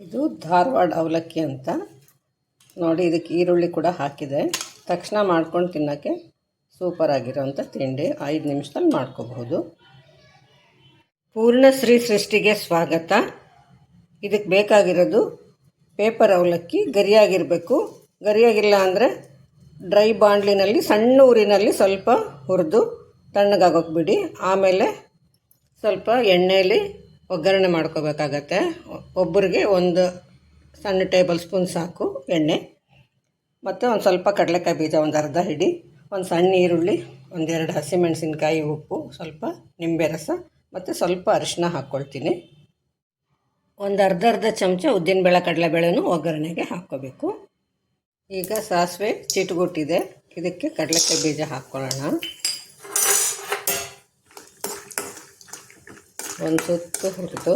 ಇದು ಧಾರವಾಡ ಅವಲಕ್ಕಿ ಅಂತ. ನೋಡಿ, ಇದಕ್ಕೆ ಈರುಳ್ಳಿ ಕೂಡ ಹಾಕಿದೆ. ತಕ್ಷಣ ಮಾಡ್ಕೊಂಡು ತಿನ್ನೋಕ್ಕೆ ಸೂಪರ್ ಆಗಿರೋಂಥ ತಿಂಡಿ. ಐದು ನಿಮಿಷದಲ್ಲಿ ಮಾಡ್ಕೋಬಹುದು. ಪೂರ್ಣಶ್ರೀ ಸೃಷ್ಟಿಗೆ ಸ್ವಾಗತ. ಇದಕ್ಕೆ ಬೇಕಾಗಿರೋದು ಪೇಪರ್ ಅವಲಕ್ಕಿ. ಗರಿಯಾಗಿರಬೇಕು. ಗರಿಯಾಗಿಲ್ಲ ಅಂದರೆ ಡ್ರೈ ಬಾಂಡ್ಲಿನಲ್ಲಿ ಸಣ್ಣ ಊರಿನಲ್ಲಿ ಸ್ವಲ್ಪ ಹುರಿದು ತಣ್ಣಗಾಗೋಕೆ ಬಿಡಿ. ಆಮೇಲೆ ಸ್ವಲ್ಪ ಎಣ್ಣೆಯಲ್ಲಿ ಒಗ್ಗರಣೆ ಮಾಡ್ಕೋಬೇಕಾಗತ್ತೆ. ಒಬ್ಬರಿಗೆ ಒಂದು ಸಣ್ಣ ಟೇಬಲ್ ಸ್ಪೂನ್ ಸಾಕು ಎಣ್ಣೆ. ಮತ್ತು ಒಂದು ಸ್ವಲ್ಪ ಕಡಲೆಕಾಯಿ ಬೀಜ ಒಂದು ಅರ್ಧ ಹಿಡಿ, ಒಂದು ಸಣ್ಣ ಈರುಳ್ಳಿ ಒಂದೆರಡು ಹಸಿಮೆಣಸಿನ್ಕಾಯಿ ಉಪ್ಪು, ಸ್ವಲ್ಪ ನಿಂಬೆ ರಸ ಮತ್ತು ಸ್ವಲ್ಪ ಅರಿಶಿನ ಹಾಕ್ಕೊಳ್ತೀನಿ ಒಂದು ಅರ್ಧ ಅರ್ಧ ಚಮಚ ಉದ್ದಿನಬೇಳೆ ಕಡಲೆಬೇಳೆನೂ ಒಗ್ಗರಣೆಗೆ ಹಾಕ್ಕೋಬೇಕು. ಈಗ ಸಾಸಿವೆ ಚಿಟ್ಗುಟ್ಟಿದೆ. ಇದಕ್ಕೆ ಕಡಲೆಕಾಯಿ ಬೀಜ ಹಾಕ್ಕೊಳ್ಳೋಣ. ಒಂದು ಸುತ್ತು ಹುರಿದು.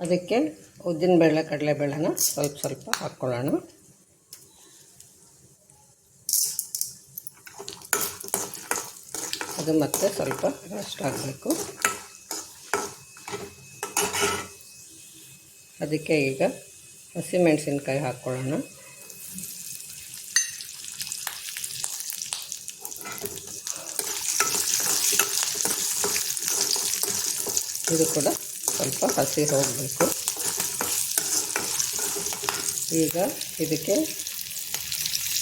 ಅದಕ್ಕೆ ಉದ್ದಿನಬೇಳೆ ಕಡಲೆಬೇಳೆನ ಸ್ವಲ್ಪ ಸ್ವಲ್ಪ ಹಾಕ್ಕೊಳ್ಳೋಣ ಅದು ಮತ್ತೆ ಸ್ವಲ್ಪ ರೆಸ್ಟ್ ಆಗಬೇಕು ಅದಕ್ಕೆ ಈಗ ಹಸಿಮೆಣಸಿನ್ಕಾಯಿ ಹಾಕ್ಕೊಳ್ಳೋಣ. ಇದು ಕೂಡ ಸ್ವಲ್ಪ ಹಸಿ ಹೋಗಬೇಕು. ಈಗ ಇದಕ್ಕೆ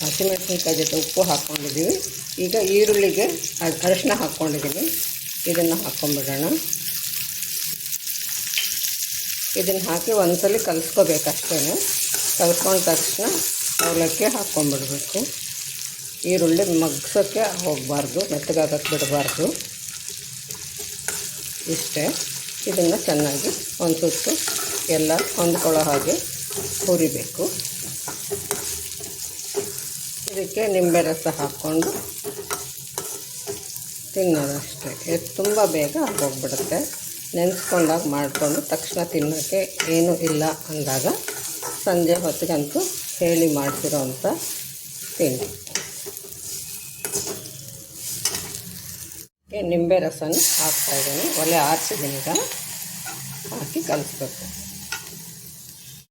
ಹಸಿಮೆಣಸಿನ್ಕಾಯಿ ಜೊತೆ ಉಪ್ಪು ಹಾಕ್ಕೊಂಡಿದ್ದೀವಿ. ಈಗ ಈರುಳ್ಳಿಗೆ ಅರ್- ಅರಿಶಿನ ಹಾಕ್ಕೊಂಡಿದ್ದೀನಿ ಇದನ್ನು ಹಾಕ್ಕೊಂಬಿಡೋಣ ಇದನ್ನು ಹಾಕಿ ಒಂದ್ಸಲಿ ಕಲಿಸ್ಕೋಬೇಕಷ್ಟೇ ಕಲ್ಸ್ಕೊಂಡ ತಕ್ಷಣ ಅವಲಕ್ಕಿ ಹಾಕ್ಕೊಂಬಿಡಬೇಕು ಈರುಳ್ಳಿ ಮಗ್ಸೋಕ್ಕೆ ಹೋಗಬಾರ್ದು, ಮೆತ್ತಗಾಗಕ್ಕೆ ಬಿಡಬಾರ್ದು. ಇಷ್ಟೇ. ಇದನ್ನು ಚೆನ್ನಾಗಿ ಒಂದು ಸುತ್ತು ಎಲ್ಲ ಹೊಂದ್ಕೊಳ್ಳೋ ಹಾಗೆ ಹುರಿಬೇಕು. ಇದಕ್ಕೆ ನಿಂಬೆ ರಸ ಹಾಕ್ಕೊಂಡು ತಿನ್ನೋದಷ್ಟೇ. ಇದು ತುಂಬ ಬೇಗ ಆಗೋಗ್ಬಿಡುತ್ತೆ. ನೆನೆಸ್ಕೊಂಡಾಗ ಮಾಡಿಕೊಂಡು ತಕ್ಷಣ ತಿನ್ನೋಕ್ಕೆ ಏನೂ ಇಲ್ಲ ಅಂದಾಗ ಸಂಜೆ ಹೊತ್ತಿಗಂತೂ ಹೇಳಿ ಮಾಡ್ತಿರೋ ಅಂಥ ತಿಂಡಿ. ನಿಂಬೆ ರಸನ ಹಾಕ್ತಾಯಿದ್ದೀನಿ ಒಲೆ ಆರಿಸಿದ್ದೀನಿ ಈಗ. ಹಾಕಿ ಕಲಿಸ್ಬೇಕು.